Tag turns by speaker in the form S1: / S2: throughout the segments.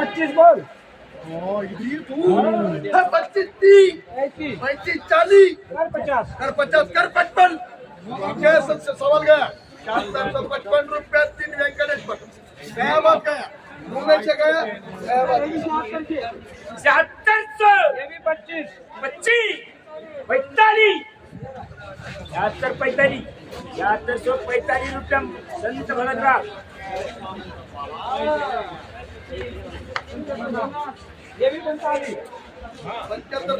S1: पच्चीस बोल।
S2: हाँ, हाँ। पच्चीस
S1: तीन
S2: पच्चीस चालीस।
S1: कर पचास।
S2: कर पचपन। सबसे सवाल गया। सौ पचपन रुपया तीन वेंकटेश बात गया।
S1: पच्चीस।
S3: पच्चीस पैतालीस। पैतालीस। शहात्तर सौ पैतालीस रुपया. संत भगतराव.
S1: ये भी पैंतालीस
S2: पंच्याहत्तर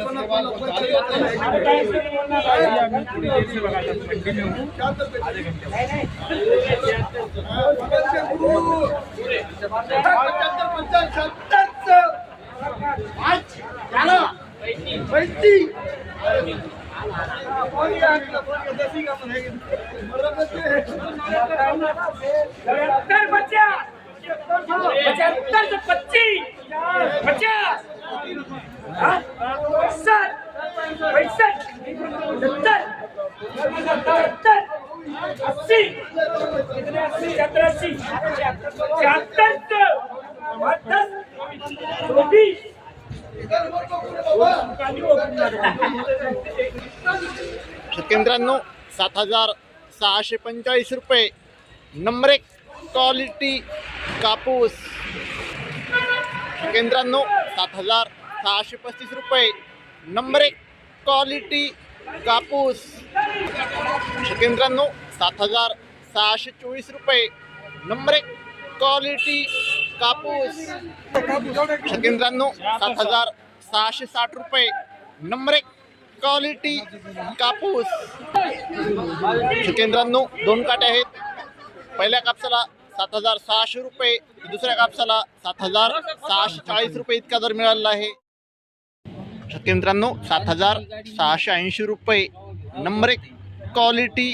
S2: पन्नास
S3: सत्तर पचास. पचहत्तर से पच्चीस. पचास. पैंसठ. पैंसठ. सत्तर. सत्तर. अस्सी. सत्तर अस्सी. छिहत्तर बहत्तर चौबीस.
S4: शेतकऱ्यांनो सात हजार सहाशे पंचेचाळीस रुपये. नंबर एक क्वालिटी कापूस. केंद्रांनो सात हजार सहाशे पस्तीस रुपये. नंबर एक क्वालिटी कापूस. केंद्रांनो सात हजार सहाशे चोवीस रुपये. नंबर एक क्वालिटी कापूस. केंद्रांनो सात हजार सहाशे साठ रुपये. नंबर एक क्वालिटी कापूस. केंद्रांनो दोन काटे आहेत. पहिल्या कापसाला सात हजार सहाशे रुपये. दुसऱ्या कापसाला सात हजार सहाशे चाळीस रुपये इतका दर मिळालेला आहे. केंद्रांनो सात हजार सहाशे ऐंशी रुपये. नंबर एक क्वालिटी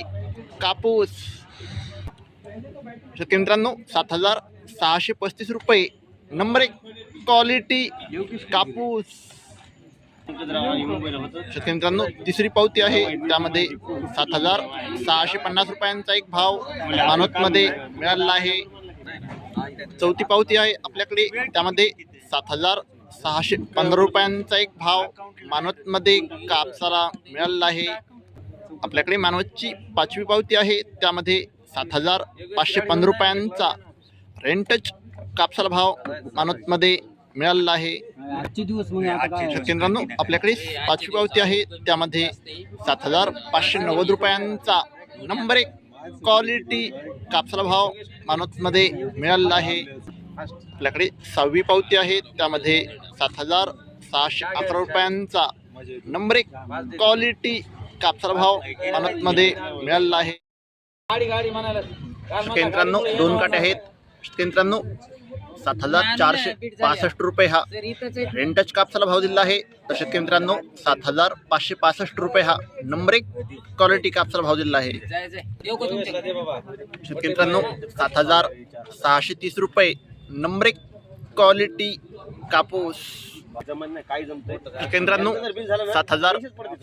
S4: कापूस. केंद्रांनो सात हजार सहाशे पस्तीस रुपये. नंबर एक क्वालिटी कापूस. शेतकऱ्यांनो तिसरी पावती आहे. त्यामध्ये सात हजार सहाशे पन्नास रुपयांचा एक भाव मानवतमध्ये मिळालेला आहे. चौथी पावती आहे आपल्याकडे. त्यामध्ये सात हजार सहाशे पंधरा रुपयांचा एक भाव मानवतमध्ये कापसाला मिळालेला आहे. आपल्याकडे मानवतची पाचवी पावती आहे. त्यामध्ये सात हजार पाचशे पंधरा रुपयांचा रेंटच कापसाला भाव मानवतमध्ये मिळालेला आहे. केंद्रांनो आपल्याकडे पाचवी पावती आहे. त्यामध्ये सात हजार पाचशे नव्वद रुपयांचा नंबर एक क्वालिटी कापसाला भाव मानवतमध्ये मिळालेला आहे. आपल्याकडे सहावी पावती आहे. त्यामध्ये सात हजार सहाशे अकरा रुपयांचा नंबर एक क्वालिटी कापसाला भाव मानवतमध्ये मिळालेला आहे. केंद्रांनो दोन काटे आहेत. केंद्रांनो सात हजार चारशे पासष्ट रुपये हा रेंटच कापसाला भाव दिला आहे. तर शेतकऱ्यांनो सात हजार पाचशे पासष्ट रुपये हा नंबर एक क्वालिटी कापसाला भाव दिला आहे. शेतकऱ्यांनो सात हजार सहाशे तीस रुपये नंबर एक क्वालिटी कापूस. केंद्रांनो सात हजार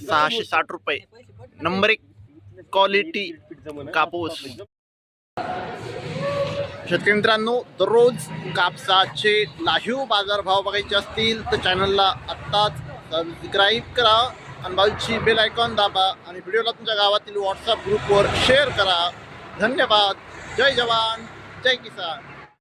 S4: सहाशे साठ रुपये नंबर एक क्वालिटी कापूस. शेतकऱ्यांनो दररोज कापसाचे लाहीव बाजारभाव बघायचे असतील तर चॅनलला आत्ताच सबस्क्राईब करा आणि बाजूची बेल आयकॉन दाबा आणि व्हिडिओला तुमच्या गावातील व्हॉट्सअप ग्रुपवर शेअर करा. धन्यवाद. जय जवान. जय किसान.